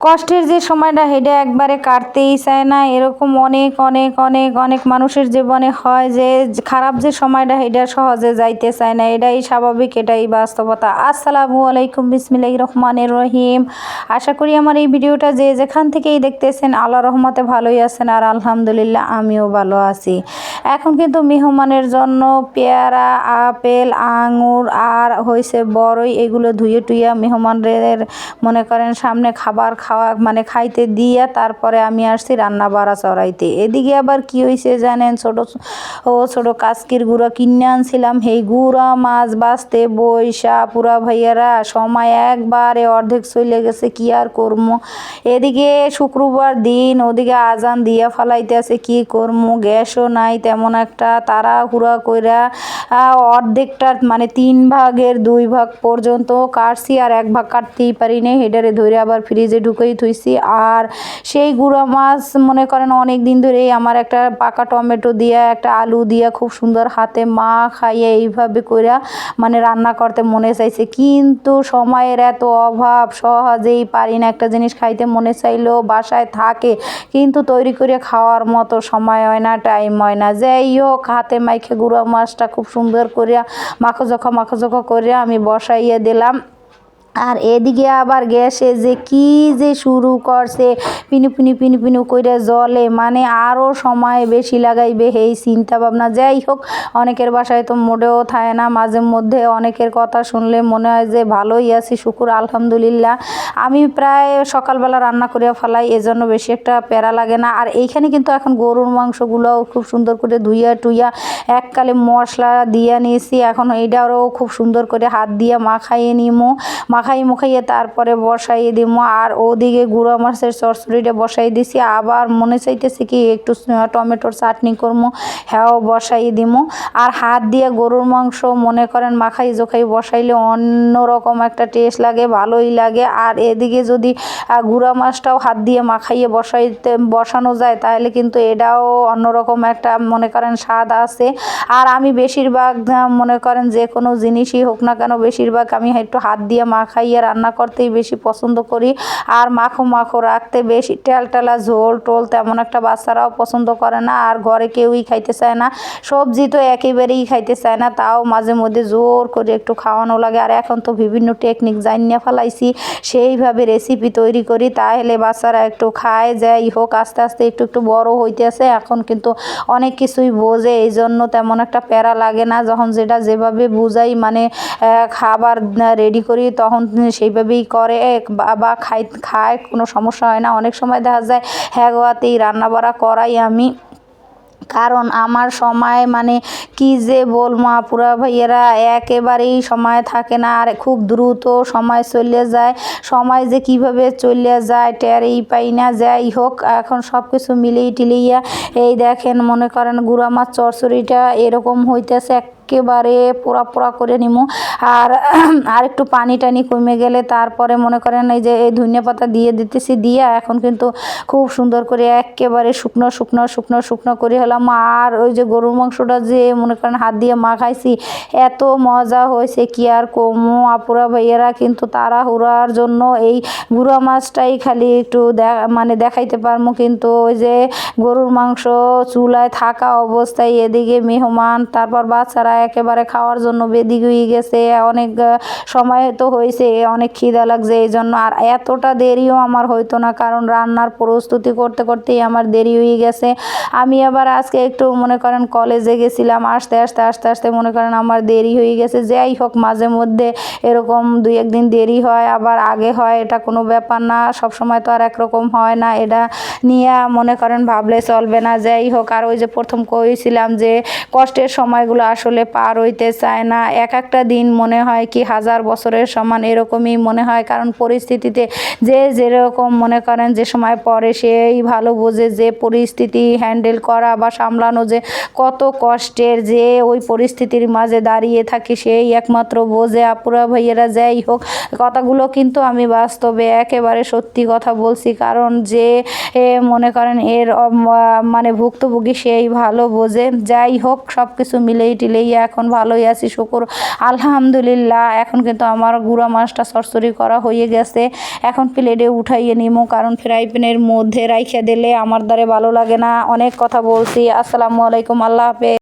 কষ্টের যে সময়টা হেডে একবারে কাটতেই চায় না। এরকম অনেক অনেক অনেক অনেক মানুষের জীবনে হয় যে, খারাপ যে সময়টা হেডে সহজে যাইতে চায় না। এটাই স্বাভাবিক, এটাই বাস্তবতা। আসসালামু আলাইকুম বিসমিল্লাহ রহমানের রহিম। আশা করি আমার এই ভিডিওটা যে যেখান থেকেই দেখতেছেন আল্লাহ রহমতে ভালোই আছেন আর আলহামদুলিল্লাহ আমিও ভালো আছি। এখন কিন্তু মেহমানের জন্য পেয়ারা, আপেল, আঙুর আর হয়েছে বড়ই এগুলো ধুয়ে টুইয়া মেহমানদের মনে করেন সামনে খাবার খাওয়া মানে খাইতে দিয়া তারপরে আমি আসছি রান্না বাড়া চড়াইতে। এদিকে আবার কি হয়েছে জানেন? ছোট, ও ছোট কাসকির গুঁড়া কিনে আনছিলাম। সেই গুঁড়া, মাছ, বাঁচতে বৈশা পুরা ভাইয়ারা, সময় একবারে অর্ধেক চলে গেছে, কি আর করব এদিকে শুক্রবার দিন, ওদিকে আজান দিয়া ফালাইতে আছে, কি করব গ্যাসও নাই, তেমন একটা তারা হুড়া কইরা অর্ধেকটা মানে তিন ভাগের দুই ভাগ পর্যন্ত কাটছি, আর এক ভাগ কাটতেই পারি নাই। হেডারে ধরে আবার ফ্রিজে ঢুকেই থুইছি। আর সেই গুঁড়া মাছ মনে করেন অনেক দিন ধরেই আমার একটা পাকা টমেটো দিয়া, একটা আলু দিয়া খুব সুন্দর হাতে মা খাইয়ে এইভাবে কইরা মানে রান্না করতে মনে চাইছে। কিন্তু সময়ের এত অভাব, সহজেই পারি না একটা জিনিস খাইতে মনে চাইলেও বাসায় থাকে। কিন্তু তৈরি করে খাওয়ার মতো সময় হয় না, টাইম হয় না। যাই হোক, হাতে মাইখে গুঁড়া মাছটা খুব সুন্দর করিয়া মাখো জখা মাখো জখা করিয়া আমি বসাইয়ে দিলাম। আর এদিকে আবার গ্যাসে যে কি যে শুরু করছে। পিনু পিনু পিনু পিনু কইরা জলে মানে আরও সময় বেশি লাগাইবে এই চিন্তা ভাবনা যাই হোক, অনেকের বাসায় তো মোটেও থাকে না। মাঝে মধ্যে অনেকের কথা শুনলে মনে হয় যে ভালোই আছি, শুকুর, আলহামদুলিল্লাহ। আমি প্রায় সকালবেলা রান্না করিয়া ফেলাই, এজন্য বেশি একটা প্যারা লাগে না। আর এইখানে কিন্তু এখন গরুর মাংসগুলোও খুব সুন্দর করে ধুইয়া টুইয়া এককালে মশলা দিয়া নিয়েছি। এখন এইটারও খুব সুন্দর করে হাত দিয়া মাখাইয়ে নিমো। মাখাই মুখাইয়ে তারপরে বসাইয়ে দিব আর ওদিকে গুঁড়ো মাছের চরচড়িটা বসাই দিছি। আবার মনে চাইতেছে কি, একটু টমেটোর চাটনি করব হ্যাঁ বসাই দিমো। আর হাত দিয়ে গরুর মাংস মনে করেন মাখাই জোখাই বসাইলে অন্য রকম একটা টেস্ট লাগে, ভালোই লাগে। আর এদিকে যদি গুঁড়া মাছটাও হাত দিয়ে মাখাইয়ে বসাইতে বসানো যায়, তাহলে কিন্তু এটাও অন্যরকম একটা মনে করেন স্বাদ আছে। আর আমি বেশিরভাগ মনে করেন যে কোনো জিনিসই হোক না কেন, বেশিরভাগ আমি একটু হাত দিয়ে মাখাইয়ে রান্না করতেই বেশি পছন্দ করি। আর মাখো মাখো রাখতে বেশি টেলটেলা ঝোল টোল তেমন একটা বাচ্চারাও পছন্দ করে না, আর ঘরে কেউই খাইতে চায় না। সবজি তো একেবারেই খাইতে চায় না, তাও মাঝে মধ্যে জোর করে একটু খাওয়ানো লাগে। আর এখন তো বিভিন্ন টেকনিক জানিয়ে ফেলাইছি, সেইভাবে রেসিপি তৈরি করি। তাহলে বাচ্চারা একটু খায়, যাই হোক, আস্তে আস্তে একটু একটু বড় হইতেছে। এখন কিন্তু অনেক কিছুই বোঝে এই জন্য তেমন একটা প্যারা লাগে না। যখন যেটা যেভাবে বুঝাই মানে খাবার রেডি করি, তখন সেইভাবেই করে বা- খাই, খায়, কোনো সমস্যা হয় না। অনেক সময় দেখা যায় হ্যাঁ রান্না বাড়া করাই আমি। কারণ আমার সময় মানে কি যে বলব আপুরা ভাইয়েরা, একেবারেই সময় থাকে না। আর খুব দ্রুত সময় চলে যায়। সময় যে কীভাবে চলে যায়, টেরেই পাই না। যাই হোক, এখন সব কিছু মিলিয়ে টিলিয়া এই দেখেন, মনে করেন, গুঁড়া মাছ, চরচড়িটা এরকম হইতেছে একেবারে পোড়া পোড়া করে নিমু। আর আর একটু পানি টানি কমে গেলে তারপরে মনে করেন এই যে এই ধনিয়া পাতা দিয়ে দিতেছি, দিয়া এখন কিন্তু খুব সুন্দর করে একেবারে শুকনো শুকনো শুকনো শুকনো করে হলাম। আর ওই যে গরুর মাংসটা যে মনে করেন হাত দিয়ে মাখাইছি, এত মজা হয়েছে কি আর কমু। আপুরা ভাইয়েরা কিন্তু তারা হুড়ার জন্য এই গুঁড়া মাছটাই খালি একটু মানে দেখাইতে পারব কিন্তু ওই যে গরুর মাংস চুলায় থাকা অবস্থায় এদিকে মেহমান, তারপর বাচ্চারা একেবারে খাওয়ার জন্য বেদিক হয়ে গেছে, অনেক সময় তো হয়েছে, অনেক খিদা লাগছে এই জন্য। আর এতটা দেরিও আমার হইতো না, কারণ রান্নার প্রস্তুতি করতে করতেই আমার দেরি হয়ে গেছে। আমি আবার আজকে একটু মনে করেন কলেজে গেছিলাম, আসতে আসতে আসতে আসতে মনে করেন আমার দেরি হয়ে গেছে। যাই হোক, মাঝে মধ্যে এরকম দুই একদিন দেরি হয়, আবার আগে হয়, এটা কোনো ব্যাপার না, সব সময় তো আর একরকম হয় না, এটা নিয়ে মনে করেন ভাবলে চলবে না। যাই হোক, আর ওই যে প্রথম কইছিলাম যে কষ্টের সময়গুলো আসলে পার হইতে চায় না। এক একটা দিন মনে হয় কি হাজার বছরের সমান এরকমই মনে হয়, কারণ পরিস্থিতিতে যে যেরকম মনে করেন যে সময় পরে সেই ভালো বোঝে যে পরিস্থিতি হ্যান্ডেল করা বা সামলানো যে কত কষ্টের যে ওই পরিস্থিতির মাঝে দাঁড়িয়ে থাকে সেই একমাত্র বোঝে আপুরা ভাইয়েরা যাই হোক। কথাগুলো কিন্তু আমি বাস্তবে একেবারে সত্যি কথা বলছি, কারণ যে মনে করেন এর মানে ভুক্তভোগী সেই ভালো বোঝে। যাই হোক সব কিছু মিলেই টিলেই এখন ভালোই আছি, শুকুর। আলহামদুলিল্লাহ, এখন কিন্তু আমার গুঁড়া মাছটা সরসরি করা হয়ে গেছে। এখন প্লেটে উঠাইয়ে নিমো, কারণ ফ্রাই প্যানের মধ্যে রাইখে দিলে আমার দ্বারে ভালো লাগে না। অনেক কথা বলছি। আসসালামু আলাইকুম, আল্লাহ হাফেজ।